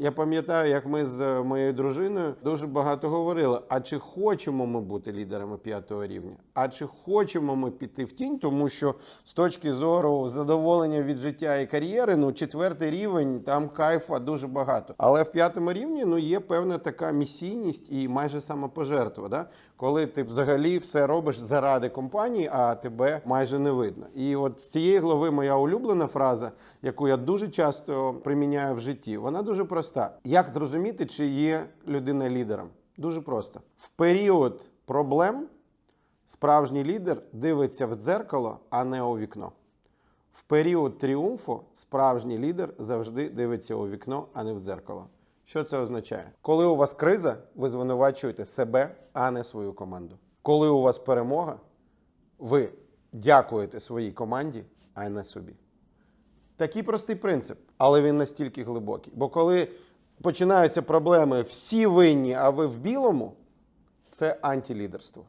Я пам'ятаю, як ми з е, моєю дружиною дуже багато говорили: а чи хочемо ми бути лідерами п'ятого рівня? А чи хочемо ми піти в тінь? Тому що з точки зору задоволення від життя і кар'єри, ну четвертий рівень, там кайфа дуже багато. Але в п'ятому рівні ну є певна така місійність і майже самопожертва. Да? Коли ти взагалі все робиш заради компанії, а тебе майже не видно. І от з цієї глави моя улюблена фраза, яку я дуже часто приміняю в житті, вона дуже проста. Як зрозуміти, чи є людина лідером? Дуже просто. В період проблем справжній лідер дивиться в дзеркало, а не у вікно. В період тріумфу справжній лідер завжди дивиться у вікно, а не в дзеркало. Що це означає? Коли у вас криза, ви звинувачуєте себе, а не свою команду. Коли у вас перемога, ви дякуєте своїй команді, а не собі. Такий простий принцип, але він настільки глибокий. Бо коли починаються проблеми, всі винні, а ви в білому, це антилідерство.